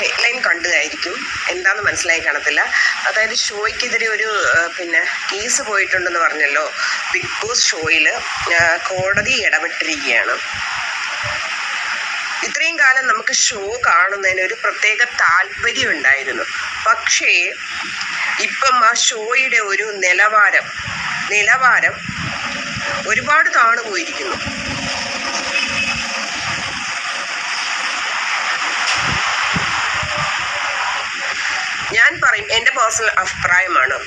Headline കണ്ടതായിരിക്കും എന്താണെന്ന് മനസ്സിലായി കാണത്തില്ല. അതായത് ഷോയ്ക്കെതിരെ ഒരു പിന്നെ കേസ് പോയിട്ടുണ്ടെന്ന് പറഞ്ഞല്ലോ. ബിഗ് ബോസ് ഷോയിൽ കോടതി ഇടപെട്ടിരിക്കുകയാണ്. ഇത്രയും കാലം നമുക്ക് ഷോ കാണുന്നതിന് ഒരു പ്രത്യേക താല്പര്യം ഉണ്ടായിരുന്നു പക്ഷേ ഇപ്പം ആ ഷോയുടെ ഒരു നിലവാരം നിലവാരം ഒരുപാട് താണു പോയിരിക്കുന്നു ഞാൻ പറയും എന്റെ പേഴ്സണൽ അഭിപ്രായമാണ്.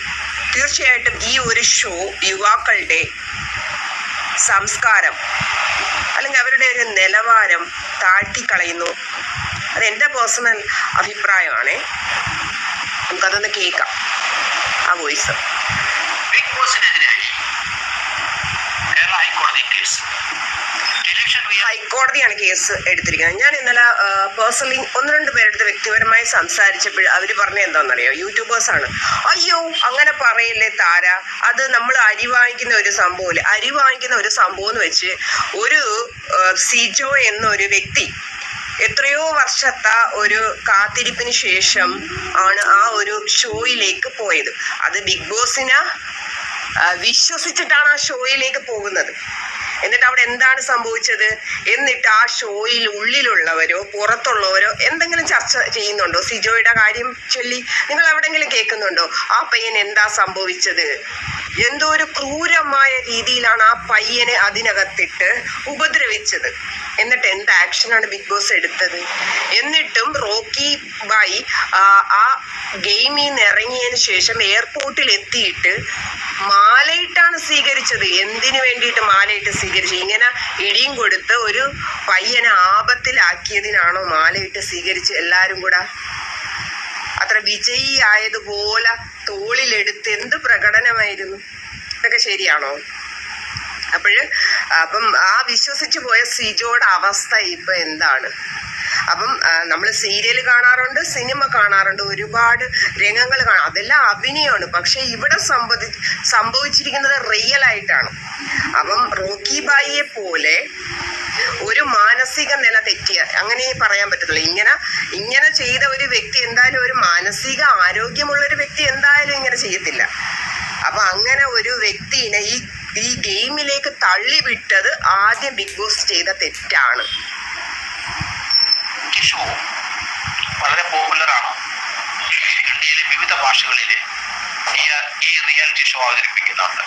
തീർച്ചയായിട്ടും ഈ ഒരു ഷോ യുവാക്കളുടെ സംസ്കാരം അല്ലെങ്കിൽ അവരുടെ ഒരു നിലവാരം താഴ്ത്തിക്കളയുന്നു. അത് എന്റെ പേഴ്സണൽ അഭിപ്രായമാണേ. നമുക്കതൊന്ന് കേൾക്കാം. ആ വോയിസ് ബിഗ് ബോസിനെതിരായി കേരള ഹൈക്കോടതി ഹൈക്കോടതിയാണ് കേസ് എടുത്തിരിക്കുന്നത്. ഞാൻ ഇന്നലെ പേഴ്സണലി ഒന്ന് രണ്ട് പേരുടെ വ്യക്തിപരമായി സംസാരിച്ചപ്പോൾ അവർ പറഞ്ഞ എന്താണെന്നറിയോ? യൂട്യൂബേഴ്സാണ് അയ്യോ അങ്ങനെ പറയല്ലേ താര. അത് നമ്മൾ അരി വാങ്ങിക്കുന്ന ഒരു സംഭവമില്ല? അരി വാങ്ങിക്കുന്ന ഒരു സംഭവം എന്ന് വെച്ച് ഒരു സിജോ എന്നൊരു വ്യക്തി എത്രയോ വർഷത്തെ ഒരു കാത്തിരിപ്പിന് ശേഷം ആണ് ആ ഒരു ഷോയിലേക്ക് പോയത്. അത് ബിഗ് ബോസിനാ വിശ്വസിച്ചിട്ടാണ് ആ ഷോയിലേക്ക് പോകുന്നത്. എന്നിട്ട് അവിടെ എന്താണ് സംഭവിച്ചത്? എന്നിട്ട് ആ ഷോയിൽ ഉള്ളിലുള്ളവരോ പുറത്തുള്ളവരോ എന്തെങ്കിലും ചർച്ച ചെയ്യുന്നുണ്ടോ? സിജോയുടെ കാര്യം ചൊല്ലി നിങ്ങൾ എവിടെങ്കിലും കേൾക്കുന്നുണ്ടോ? ആ പയ്യൻ എന്താ സംഭവിച്ചത്? എന്തോ ഒരു ക്രൂരമായ രീതിയിലാണ് ആ പയ്യനെ അതിനകത്തിട്ട് ഉപദ്രവിച്ചത്. എന്നിട്ട് എന്ത് ആക്ഷനാണ് ബിഗ് ബോസ് എടുത്തത്? എന്നിട്ടും റോക്കി ബായി ആ, ഗെയിമിൽ നിന്ന് ഇറങ്ങിയതിന് ശേഷം എയർപോർട്ടിൽ എത്തിയിട്ട് മാലയിട്ടാണ് സ്വീകരിച്ചത്. എന്തിനു വേണ്ടിയിട്ട് മാലയിട്ട് സ്വീകരിച്ചു? ഇങ്ങനെ ഇടിയും കൊടുത്ത് ഒരു പയ്യനെ ആപത്തിലാക്കിയതിനാണോ മാലയിട്ട് സ്വീകരിച്ച് എല്ലാരും കൂടെ? അത്ര വിജയി ആയതുപോലെ തോളിലെടുത്ത് എന്ത് പ്രകടനമായിരുന്നു? ഇതൊക്കെ ശരിയാണോ? അപ്പോൾ അപ്പം ആ വിശ്വസിച്ച് പോയ സിജോയുടെ അവസ്ഥ ഇപ്പം എന്താണ്? അപ്പം നമ്മൾ സീരിയൽ കാണാറുണ്ട് സിനിമ കാണാറുണ്ട് ഒരുപാട് രംഗങ്ങൾ കാണാം അതെല്ലാം അഭിനയമാണ് പക്ഷെ ഇവിടെ സംഭവി സംഭവിച്ചിരിക്കുന്നത് റിയൽ ആയിട്ടാണ് അപ്പം റോക്കി ബായിയെ പോലെ ഒരു മാനസിക നില തെറ്റിയ അങ്ങനെ പറയാൻ പറ്റത്തുള്ളൂ ഇങ്ങനെ ഇങ്ങനെ ചെയ്ത ഒരു വ്യക്തി എന്തായാലും ഒരു മാനസിക ആരോഗ്യമുള്ള ഒരു വ്യക്തി എന്തായാലും ഇങ്ങനെ ചെയ്യത്തില്ല. അപ്പൊ അങ്ങനെ ഒരു വ്യക്തിനെ ഈ ഈ ഗെയിമിലേക്ക് തള്ളിവിട്ടത് ആദ്യം ബിഗ് ബോസ് ചെയ്ത തെറ്റാണ്. ഷോ വളരെ പോപ്പുലറാണ് ഇന്ത്യയിലെ വിവിധ ഭാഷകളിലെ ഈ റിയാലിറ്റി ഷോ അവതരിപ്പിക്കുന്നുണ്ട്.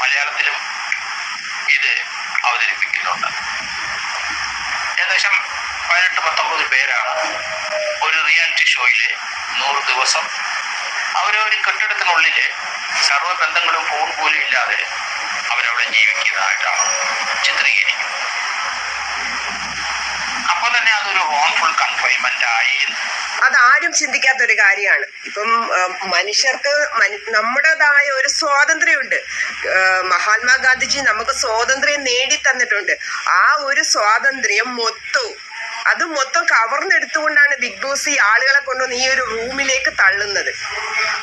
മലയാളത്തിലും ഇത് അവതരിപ്പിക്കുന്നുണ്ട്. ഏകദേശം പതിനെട്ട് പത്തൊമ്പത് പേരാണ് ഒരു റിയാലിറ്റി ഷോയിലെ നൂറ് ദിവസം കെട്ടിടത്തിനുള്ളിൽ സർവ ബന്ധങ്ങളും ഫോൺ പോലും ഇല്ലാതെ അവരവിടെ ജീവിക്കുന്നതായിട്ടാണ് ചിത്രീകരിക്കുന്നത്. അപ്പോൾ തന്നെ അതൊരു ഹോംഫുൾ കൺഫൈൻമെന്റ് ആയി അതാരും ചിന്തിക്കാത്ത ഒരു കാര്യമാണ്. ഇപ്പം മനുഷ്യർക്ക് നമ്മുടേതായ ഒരു സ്വാതന്ത്ര്യമുണ്ട്. മഹാത്മാഗാന്ധിജി നമുക്ക് സ്വാതന്ത്ര്യം നേടി തന്നിട്ടുണ്ട് ആ ഒരു സ്വാതന്ത്ര്യം മൊത്തവും അത് മൊത്തം കവർന്നെടുത്തുകൊണ്ടാണ് ബിഗ് ബോസ് ഈ ആളുകളെ കൊണ്ടുവന്ന് ഈ ഒരു റൂമിലേക്ക് തള്ളുന്നത്.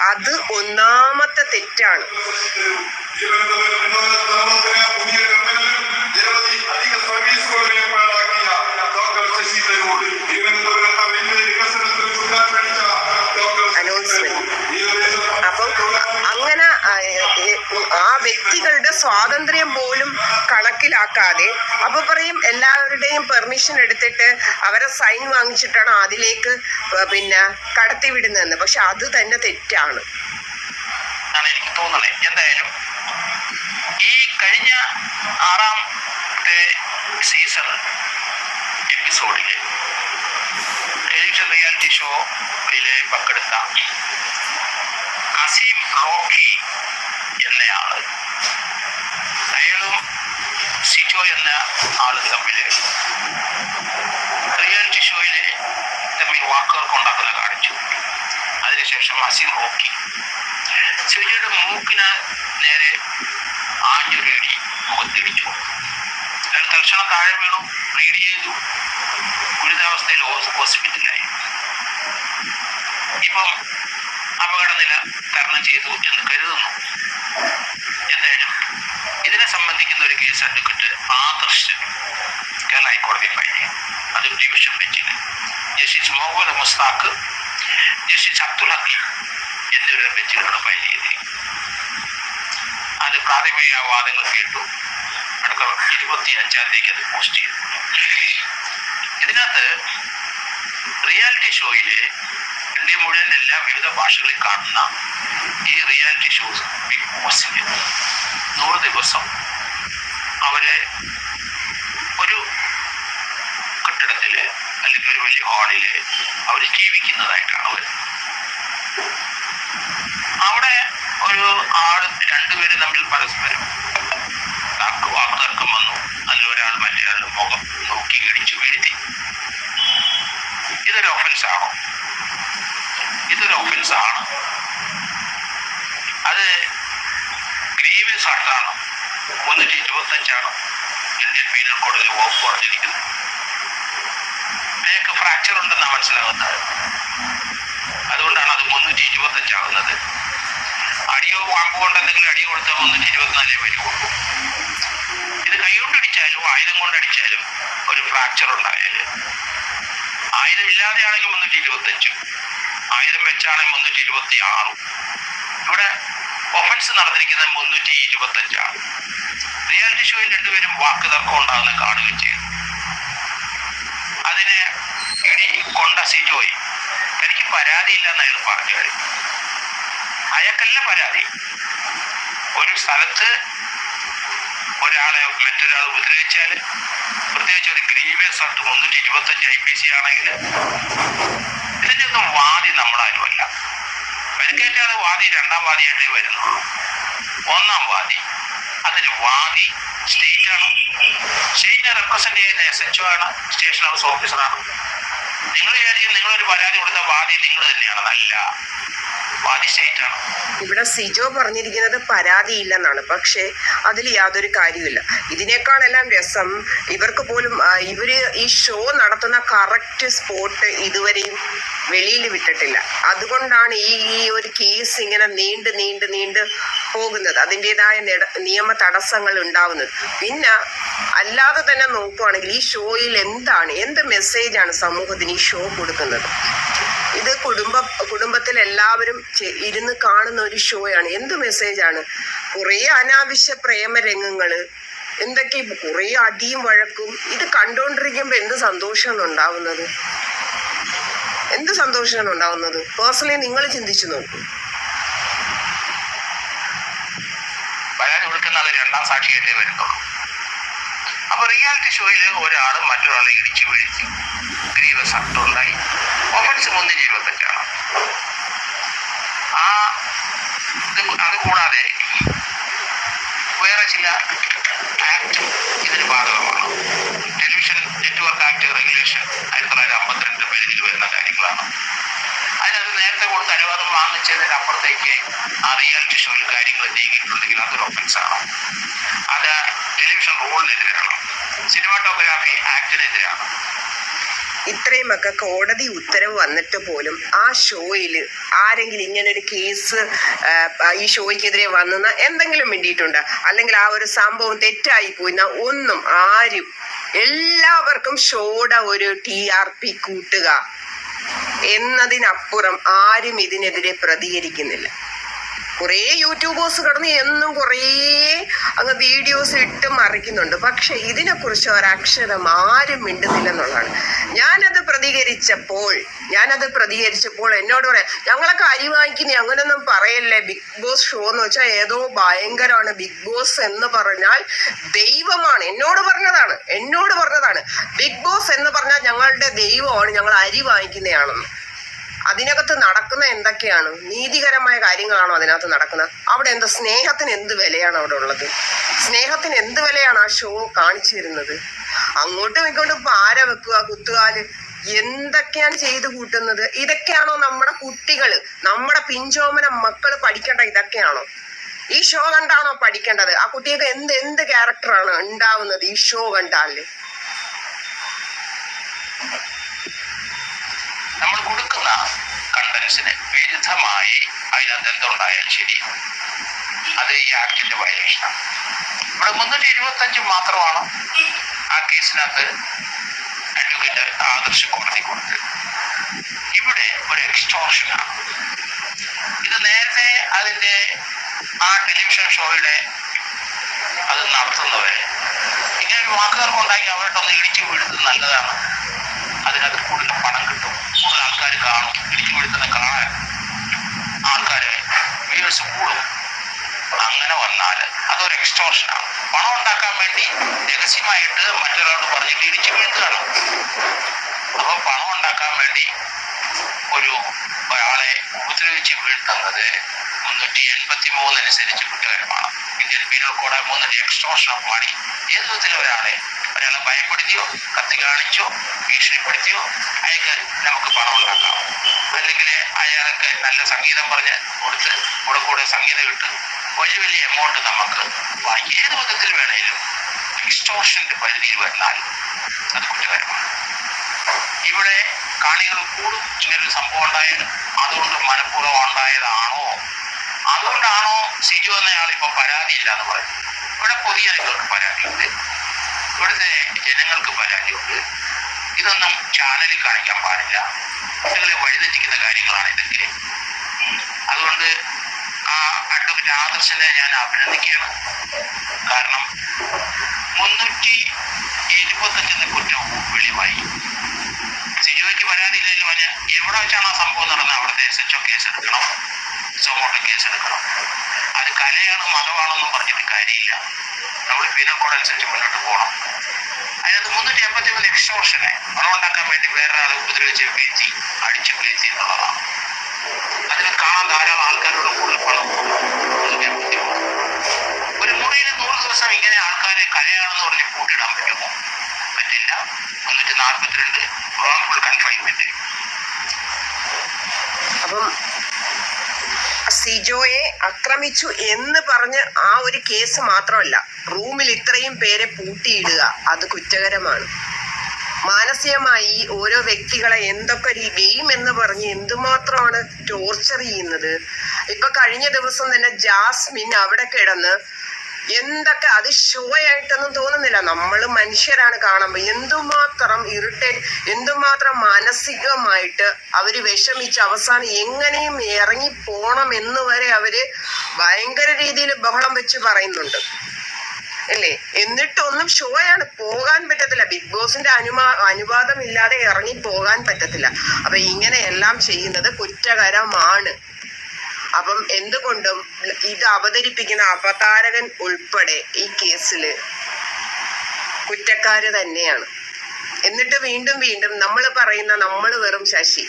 അത് ഒന്നാമത്തെ തെറ്റാണ്. കണക്കിലാക്കാതെ അപ്പൊ പറയും എല്ലാവരുടെയും പെർമിഷൻ എടുത്തിട്ട് അവരെ സൈൻ വാങ്ങിച്ചിട്ടാണ് അതിലേക്ക് പിന്നെ കടത്തിവിടുന്നതെന്ന് പക്ഷെ അത് തന്നെ തെറ്റാണ്. എനിക്ക് തോന്നുന്നത്. എന്തായാലും ഈ കഴിഞ്ഞ ആറാമത്തെ സീസൺ എപ്പിസോഡിൽ ടെലിവിഷൻ റിയാലിറ്റി ഷോയിൽ പങ്കെടുത്ത അസീം റോക്കി എന്നയാൾ അയാളും സിജോ എന്ന ആൾ തമ്മിൽ റിയാലിറ്റി ഷോയിൽ തമ്മിൽ വാക്കുകൾക്ക് ഉണ്ടാക്കുന്ന കാണിച്ചു. അതിനുശേഷം അസീം റോക്കി സിജോയുടെ മൂക്കിന് നേരെ ആഞ്ഞൊരു ഇടി മുഖത്തിടിച്ചു. അയാൾ തൽക്ഷണം താഴെ വീണു റീഡ് ചെയ്തു. ഗുരുതാവസ്ഥയിൽ ഹോസ്- ഹോസ്പിറ്റലിലായി. ഇപ്പം അപകടനില തരണം ചെയ്തു എന്ന് കരുതുന്നു. എന്തായാലും ഇതിനെ സംബന്ധിക്കുന്ന ഒരു കേസ് അഡ്വക്കേറ്റ് ആദർശ് കേരള ഹൈക്കോടതി ഫയൽ ചെയ്യും അത് ഡിവിഷൻ ബെഞ്ചിന്. ജസ്റ്റിസ് മുഹമ്മദ് മുസ്താഖ് ജസ്റ്റിസ് അബ്ദുൽ ഹക്കീം എന്നിവരുടെ ബെഞ്ചിലാണ് ഫയൽ ചെയ്തിരിക്കുന്നത് അത് പ്രാഥമിക വാദങ്ങൾ കേട്ടു. അടുത്ത ഇരുപത്തി അഞ്ചാം തീയതിക്ക് അത് പോസ്റ്റ് ചെയ്തു. ഇതിനകത്ത് റിയാലിറ്റി ഷോയിൽ ഇന്ത്യ മുഴുവൻ എല്ലാ വിവിധ ഭാഷകളിൽ കാണുന്ന ഈ റിയാലിറ്റി ഷോസ് ബിഗ് ബോസിന് നൂറ് ദിവസം അവരെ ഒരു കെട്ടിടത്തിൽ അല്ലെങ്കിൽ ഒരു വലിയ ഹാളിൽ അവർ ജീവിക്കുന്നതായിട്ടാണ് വരുന്നത് അവിടെ ഒരു ആൾ രണ്ടുപേരും തമ്മിൽ പരസ്പരം തർക്ക വാക്കുതർക്കം വന്നു. അതിൽ ഒരാൾ മറ്റേയാളുടെ മുഖം നോക്കി ഇടിച്ചു വീഴ്ത്തി. ഇതൊരു ഒഫൻസ് ആണോ? ഇതൊരു ഒഫൻസ് ആണ്. അത് ഗ്രീവിയസ് ആയിട്ടാണ് മുന്നൂറ്റി ഇരുപത്തഞ്ചാണ്. ഇന്ത്യൻ പീനൽ കോടതി വകുപ്പ് പറഞ്ഞിരിക്കുന്നത് അയാൾക്ക് ഫ്രാക്ചർ ഉണ്ടെന്നാണ് മനസ്സിലാകുന്നത്. അതുകൊണ്ടാണ് അത് മുന്നൂറ്റി ഇരുപത്തഞ്ചാകുന്നത്. അടിയോ വാങ്ങുകൊണ്ട് കൊണ്ട് എന്തെങ്കിലും അടി കൊടുത്താൽ മുന്നൂറ്റി ഇരുപത്തിനാലേ വരുള്ളൂ ഇത് കൈകൊണ്ടടിച്ചാലും ആയുധം കൊണ്ടടിച്ചാലും ഒരു ഫ്രാക്ചർ ഉണ്ടായാൽ ആയുധമില്ലാതെയാണെങ്കിൽ മുന്നൂറ്റി ഇരുപത്തി അഞ്ചും ആയിരം വെച്ചാണെങ്കിൽ മുന്നൂറ്റി ഇരുപത്തി ആറും ഇവിടെ ഒഫൻസ് നടന്നിരിക്കുന്നത് മുന്നൂറ്റി ഇരുപത്തി അഞ്ചാണ് റിയാലിറ്റി ഷോയിൽ രണ്ടുപേരും വാക്ക് തർക്കം ഉണ്ടാകുന്ന കാണുകയും ചെയ്തു അതിനെ ഇടി കൊണ്ട സിജോയി എനിക്ക് പരാതിയില്ല എന്ന് അയാൾ പറഞ്ഞു കഴിഞ്ഞു അയാൾക്കല്ല പരാതി. ഒരു സ്ഥലത്ത് ഒരാളെ മറ്റൊരാൾ ഉപദ്രവിച്ചാൽ പ്രത്യേകിച്ച് ഒരു ഗ്രീവിയസ് ആയിട്ട് മുന്നൂറ്റി ഇരുപത്തഞ്ച് ഐ പി സി ആണെങ്കിൽ ഇതിന്റെ ഒന്നും വാദി നമ്മളാരുമല്ല. പരിക്കേറ്റാൽ വാദി രണ്ടാം വാദിയായിട്ടേ വരുന്നുള്ളൂ ഒന്നാം വാദി അതിന് വാദി സ്റ്റേറ്റ് ആണ് സ്റ്റേറ്റിനെ റെപ്രസെന്റ് ചെയ്യുന്ന എസ് എച്ച് ആണ് സ്റ്റേഷൻ ഹൗസ് ഓഫീസറാണ്. നിങ്ങൾ വിചാരിക്കും നിങ്ങളൊരു പരാതി കൊടുത്ത വാദി നിങ്ങൾ തന്നെയാണെന്നല്ല വാദി ഇവിടെ സിജോ പറഞ്ഞിരിക്കുന്നത് പരാതിയില്ലെന്നാണ്. പക്ഷേ അതിൽ യാതൊരു കാര്യമില്ല ഇതിനേക്കാളെല്ലാം രസം ഇവർക്ക് പോലും ഇവർ ഈ ഷോ നടത്തുന്ന കറക്റ്റ് സ്പോട്ട് ഇതുവരെയും വെളിയിൽ വിട്ടിട്ടില്ല. അതുകൊണ്ടാണ് ഈ ഈ ഒരു കേസ് ഇങ്ങനെ നീണ്ട് നീണ്ട് നീണ്ട് പോകുന്നത് അതിന്റെതായ നിയമ തടസ്സങ്ങൾ ഉണ്ടാവുന്നത്. പിന്നെ അല്ലാതെ തന്നെ നോക്കുവാണെങ്കിൽ ഈ ഷോയിൽ എന്താണ് എന്ത് മെസ്സേജാണ് സമൂഹത്തിന് ഈ ഷോ കൊടുക്കുന്നത്? ഇത് കുടുംബ കുടുംബത്തിൽ എല്ലാവരും ഇരുന്ന് കാണുന്ന ഒരു ഷോയാണ് എന്ത് മെസ്സേജാണ് കുറേ അനാവശ്യ പ്രേമരംഗങ്ങൾ എന്തൊക്കെ കുറേ അടിയും വഴക്കും ഇത് കണ്ടുകൊണ്ടിരിക്കുമ്പോൾ എന്ത് സന്തോഷമാണ് ഉണ്ടാവുന്നത്? എന്ത് സന്തോഷമാണ് ഉണ്ടാവുന്നത്? പേഴ്സണലി നിങ്ങൾ ചിന്തിച്ചു നോക്കൂ. ആൾ രണ്ടാം സാക്ഷിയായിട്ടേ വരുന്നുള്ളൂ. അപ്പൊ റിയാലിറ്റി ഷോയിൽ ഒരാൾ മറ്റൊരാളെ ഇടിച്ചു വീഴ്ത്തി. ഗ്രീവസ് ഉണ്ടായി ഒഫൻസ് മൂന്ന് ഇരുപത്തഞ്ചാണ് ആ അത് കൂടാതെ വേറെ ചില ആക്ട് ഇതിന് ബാധകമാണ്. ടെലിവിഷൻ നെറ്റ്വർക്ക് ആക്ട് റെഗുലേഷൻ ആയിരത്തി തൊള്ളായിരത്തി അമ്പത്തിരണ്ട് പരിധിയിൽ വരുന്ന കാര്യങ്ങളാണ്. അതിനകത്ത് നേരത്തെ കൊടുത്ത അനുവാദം വാങ്ങിച്ചതിന് അപ്പുറത്തേക്ക് ആ റിയാലിറ്റി ഷോയിൽ കാര്യങ്ങൾ നീങ്ങിയിട്ടുണ്ടെങ്കിൽ അതൊരു ഒഫൻസ് ആണ്. അത് ടെലിവിഷൻ റൂളിനെതിരാണ് സിനിമാറ്റോഗ്രാഫി ആക്ടിനെതിരാണ് ഇത്രയുമൊക്കെ കോടതി ഉത്തരവ് വന്നിട്ട് പോലും ആ ഷോയിൽ ആരെങ്കിലും ഇങ്ങനെ ഒരു കേസ് ഈ ഷോയ്ക്കെതിരെ വന്നെന്ന് എന്തെങ്കിലും വേണ്ടിയിട്ടുണ്ട് അല്ലെങ്കിൽ ആ ഒരു സംഭവം തെറ്റായി പോയിന്ന ഒന്നും ആരും എല്ലാവർക്കും ഷോയുടെ ഒരു ടി ആർ പി കൂട്ടുക എന്നതിനപ്പുറം ആരും ഇതിനെതിരെ പ്രതികരിക്കുന്നില്ല. കുറേ യൂട്യൂബേഴ്സ് കിടന്ന് എന്നും കുറേ അങ്ങ് വീഡിയോസ് ഇട്ട് മറിക്കുന്നുണ്ട്. പക്ഷെ ഇതിനെക്കുറിച്ച് ഒരക്ഷരം ആരും മിണ്ടുന്നില്ല മിണ്ടുന്നില്ലെന്നുള്ളതാണ്. ഞാനത് പ്രതികരിച്ചപ്പോൾ ഞാനത് പ്രതികരിച്ചപ്പോൾ എന്നോട് പറയാം ഞങ്ങളൊക്കെ അരി വാങ്ങിക്കുന്ന അങ്ങനൊന്നും പറയല്ലേ ബിഗ് ബോസ് ഷോ എന്ന് വെച്ചാൽ ഏതോ ഭയങ്കരമാണ് ബിഗ് ബോസ് എന്ന് പറഞ്ഞാൽ ദൈവമാണ്. എന്നോട് പറഞ്ഞതാണ് എന്നോട് പറഞ്ഞതാണ് ബിഗ് ബോസ് എന്ന് പറഞ്ഞാൽ ഞങ്ങളുടെ ദൈവമാണ് ഞങ്ങൾ അരി വാങ്ങിക്കുന്നതാണെന്ന് അതിനകത്ത് നടക്കുന്ന എന്തൊക്കെയാണ്? നീതികരമായ കാര്യങ്ങളാണോ അതിനകത്ത് നടക്കുന്നത്? അവിടെ എന്താ സ്നേഹത്തിന് എന്ത് വിലയാണ് അവിടെ ഉള്ളത്? സ്നേഹത്തിന് എന്ത് വിലയാണ് ആ ഷോ കാണിച്ചു തരുന്നത് അങ്ങോട്ടും ഇങ്ങോട്ടും പാര വെക്കുക കുത്തുകാൽ. എന്തൊക്കെയാണ് ചെയ്തു കൂട്ടുന്നത്? ഇതൊക്കെയാണോ നമ്മുടെ കുട്ടികൾ നമ്മുടെ പിഞ്ചോമന മക്കൾ പഠിക്കേണ്ട ഇതൊക്കെയാണോ? ഈ ഷോ കണ്ടാണോ പഠിക്കേണ്ടത്? ആ കുട്ടികൾക്ക് എന്ത് എന്ത് ക്യാരക്ടറാണ് ഉണ്ടാവുന്നത് ഈ ഷോ കണ്ടാൽ? നടക്കുന്ന കണ്ടൻസിന് വിരുദ്ധമായി അതിനകത്ത് എന്തുണ്ടായാലും ശരി. അത് ഈ ആക്ടിന്റെ വയലേഷനാണ്. ഇവിടെ മുന്നൂറ്റി എഴുപത്തഞ്ച് മാത്രമാണ് ആ കേസിനകത്ത് അഡ്വക്കേറ്റ് ആദർശ കോടതി കൊടുത്ത് ഇവിടെ ഒരു എക്സ്റ്റോർഷനാണ് ഇത് നേരത്തെ അതിന്റെ ആ ടെലിവിഷൻ ഷോയുടെ അത് നടത്തുന്നവരെ ഇങ്ങനെ ഒരു വാക്കുകൾക്ക് ഉണ്ടാക്കി അവരുടെ ഒന്ന് ഇടിച്ചു വീഴുന്നത് നല്ലതാണ്. അതിനകത്ത് കൂടുതൽ പണം കിട്ടും. ആൾക്കാർ കാണും. ഇടിച്ചു തന്നെ കാണാൻ ആൾക്കാര് വ്യൂവേഴ്സ് കൂടും. അങ്ങനെ വന്നാൽ അതൊരു എക്സ്റ്റോഷനാണ് പണം ഉണ്ടാക്കാൻ വേണ്ടി രഹസ്യമായിട്ട് മറ്റൊരാളോട് പറഞ്ഞിട്ട് ഇടിച്ചു വീഴ്ത്തുകയാണ്. അപ്പൊ പണം ഉണ്ടാക്കാൻ വേണ്ടി ഒരു ഒരാളെ ഉപദ്രവിച്ച് വീഴ്ത്തുന്നത് മുന്നൂറ്റി എൺപത്തി മൂന്ന് അനുസരിച്ച് കുറ്റകരമാണ്. ഇന്ത്യൻ പീനൽ കോഡ് മൂന്നിന്റെ എക്സ്ട്രോഷൻ ഓഫ് മണി ഏത് വിധത്തിൽ ഒരാളെ ഒരാളെ ഭയപ്പെടുത്തിയോ കത്തി കാണിച്ചോ ഭീഷണിപ്പെടുത്തിയോ അയാൾക്ക് നമുക്ക് പണം ഉണ്ടാക്കാം. അല്ലെങ്കിൽ അയാൾക്ക് നല്ല സംഗീതം പറഞ്ഞ് കൊടുത്ത് കൂടെ കൂടെ സംഗീതം ഇട്ട് വലിയ വലിയ എമൗണ്ട് നമുക്ക് ഏത് വിധത്തിൽ വേണേലും എക്സ്റ്റോഷന്റെ പരിധിയിൽ വന്നാൽ അത് കുറ്റകരമാണ്. ഇവിടെ കാണികൾ കൂടും. ഇങ്ങനൊരു സംഭവം ഉണ്ടായത് അതുകൊണ്ട് മനഃപൂർവം ഉണ്ടായതാണോ? അതുകൊണ്ടാണോ സിജു എന്നയാൾ ഇപ്പൊ പരാതിയില്ല എന്ന് പറയുന്നത്? ഇവിടെ പൊതുജനങ്ങൾക്ക് പരാതിയുണ്ട്. ഇവിടുത്തെ ജനങ്ങൾക്ക് പരാതിയുണ്ട് ഇതൊന്നും ചാനലിൽ കാണിക്കാൻ പാടില്ല. കുട്ടികളെ വഴിതെറ്റിക്കുന്ന കാര്യങ്ങളാണ് ഇതൊക്കെ. അതുകൊണ്ട് ആ അഡ്വക്കേറ്റ് ആദർശനെ ഞാൻ അഭിനന്ദിക്കുകയാണ് കാരണം മുന്നൂറ്റി എഴുപത്തഞ്ചെന്ന കുറ്റവും വെളിവായി. സിജോയ്ക്ക് പരാതിയില്ലെങ്കിലും അവന് എവിടെ വെച്ചാണ് ആ സംഭവം നടന്നത്? അവിടുത്തെ എസ് എച്ച് ഒ കേസ് എടുക്കണം സോമോട്ടോ കേസ് എടുക്കണം അത് കലയാണ് മതമാണെന്നും പറഞ്ഞിട്ട് കാര്യമില്ല. നമ്മൾ അനുസരിച്ച് മുന്നോട്ട് പോകണം. അതിനകത്ത് മുന്നൂറ്റി എൺപത്തി മൂന്ന് എക്സ്റ്റോഷനെ പണം വേണ്ടി വേറൊരാളെ ഉപദ്രവിച്ച് വീഴ്ത്തി അടിച്ചു വീഴ്ത്തി എന്നുള്ളതാണ്. അതിന് കാണാൻ ധാരാളം ആൾക്കാരോട് കൂടുതൽ പണം ഒരു മുറിയിൽ നൂറ് ദിവസം ഇങ്ങനെ ആൾക്കാരെ കലയാണെന്ന് പറഞ്ഞ് കൂട്ടിടാൻ പറ്റുമോ? പറ്റില്ല. മുന്നൂറ്റി നാൽപ്പത്തിരണ്ട് റോങ്ഫുൾ കൺഫൈൻമെന്റ് അപ്പം സിജോയെ ആക്രമിച്ചു എന്ന് പറഞ്ഞ് ആ ഒരു കേസ് മാത്രമല്ല റൂമിൽ ഇത്രയും പേരെ പൂട്ടിയിടുക അത് കുറ്റകരമാണ്. മാനസികമായി ഓരോ വ്യക്തികളെ എന്തൊക്കെ ഗെയിം എന്ന് പറഞ്ഞ് എന്തുമാത്രമാണ് ടോർച്ചർ ചെയ്യുന്നത്. ഇപ്പൊ കഴിഞ്ഞ ദിവസം തന്നെ ജാസ്മിൻ അവിടെ കിടന്ന് എന്തൊക്കെ അത് ശുവയായിട്ടൊന്നും തോന്നുന്നില്ല. നമ്മൾ മനുഷ്യരാണ് കാണുമ്പോൾ എന്തുമാത്രം ഇറിറ്റേറ്റ് എന്തുമാത്രം മാനസികമായിട്ട് അവർ വിഷമിച്ച് അവസാനം എങ്ങനെയും ഇറങ്ങി പോണം എന്ന് വരെ അവർ ഭയങ്കര രീതിയിൽ ബഹളം വെച്ച് പറയുന്നുണ്ട്. അല്ലേ? എന്നിട്ടൊന്നും ഷോയാണ് പോകാൻ പറ്റത്തില്ല. ബിഗ് ബോസിന്റെ അനുമാ അനുവാദം ഇല്ലാതെ ഇറങ്ങി പോകാൻ പറ്റത്തില്ല. അപ്പൊ ഇങ്ങനെയെല്ലാം ചെയ്യുന്നത് കുറ്റകരമാണ്. അപ്പം എന്തുകൊണ്ടും ഇത് അവതരിപ്പിക്കുന്ന അവതാരകൻ ഉൾപ്പെടെ ഈ കേസിൽ കുറ്റക്കാര് തന്നെയാണ്. എന്നിട്ട് വീണ്ടും വീണ്ടും നമ്മൾ പറയുന്ന നമ്മൾ വെറും ശശി.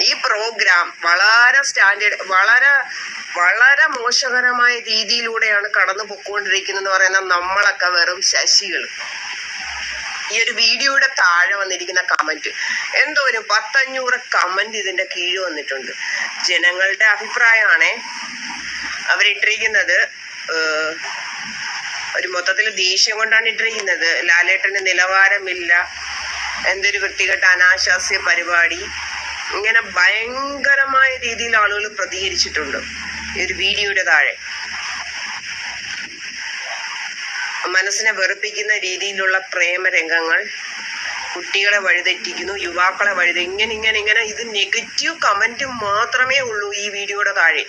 ഈ പ്രോഗ്രാം വളരെ സ്റ്റാൻഡേർഡ് വളരെ വളരെ മോശകരമായ രീതിയിലൂടെയാണ് കടന്നു എന്ന് പറയുന്ന നമ്മളൊക്കെ വെറും ശശികൾ ഈ ഒരു വീഡിയോയുടെ താഴെ വന്നിരിക്കുന്ന കമന്റ് എന്തോ ഒരു പത്തഞ്ഞൂറ് കമന്റ് ഇതിന്റെ കീഴിൽ വന്നിട്ടുണ്ട്. ജനങ്ങളുടെ അഭിപ്രായമാണേ. അവരിട്ടിരിക്കുന്നത് ഒരു മൊത്തത്തിൽ ദേഷ്യം കൊണ്ടാണ് ഇട്ടിരിക്കുന്നത്. ലാലേട്ടന് നിലവാരമില്ല. എന്തൊരു വൃത്തികെട്ട അനാശാസ്യ പരിപാടി. ഇങ്ങനെ ഭയങ്കരമായ രീതിയിൽ ആളുകൾ പ്രതികരിച്ചിട്ടുണ്ട്. ഈ ഒരു വീഡിയോയുടെ താഴെ. മനസ്സിനെ വെറുപ്പിക്കുന്ന രീതിയിലുള്ള പ്രേമരംഗങ്ങൾ കുട്ടികളെ വഴിതെറ്റിക്കുന്നു യുവാക്കളെ വഴിതെ ഇങ്ങനെ ഇങ്ങനെ ഇങ്ങനെ ഇത് നെഗറ്റീവ് കമന്റ് മാത്രമേ ഉള്ളൂ ഈ വീഡിയോയുടെ താഴെ.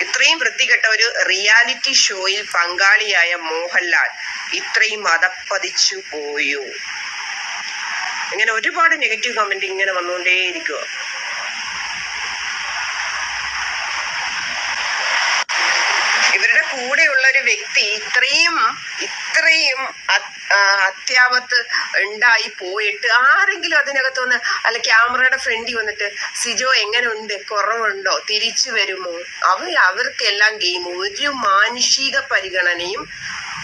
ഇത്രയും വൃത്തികെട്ട ഒരു റിയാലിറ്റി ഷോയിൽ പങ്കാളിയായ മോഹൻലാൽ ഇത്രയും അതപ്പതിച്ചു പോയോ? ഇങ്ങനെ ഒരുപാട് നെഗറ്റീവ് കമന്റ് ഇങ്ങനെ വന്നുകൊണ്ടേയിരിക്കുക ഒരു വ്യക്തി ഇത്രയും ഇത്രയും അത്- അത്യാപത്ത് ഉണ്ടായി പോയിട്ട് ആരെങ്കിലും അതിനകത്ത് വന്ന് അല്ല ക്യാമറയുടെ ഫ്രണ്ടിൽ വന്നിട്ട് സിജോ എങ്ങനെ ഉണ്ട് കുറവുണ്ടോ? തിരിച്ചു വരുമോ? അവർ അവർക്കെല്ലാം ഗെയിം ഒരു മാനുഷിക പരിഗണനയും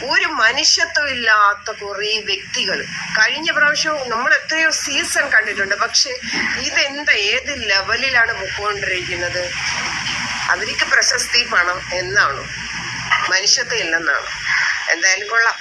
ഒരു മനുഷ്യത്വം ഇല്ലാത്ത കുറേ വ്യക്തികൾ. കഴിഞ്ഞ പ്രാവശ്യം നമ്മൾ എത്രയോ സീസൺ കണ്ടിട്ടുണ്ട്. പക്ഷെ ഇതെന്താ? ഏത് ലെവലിലാണ് പൊക്കോണ്ടിരിക്കുന്നത് അവർക്ക് പ്രശസ്തി പണം എന്നാണോ? മനുഷ്യത്വം ഇല്ലെന്നാണ്. എന്തായാലും കൊള്ളാം.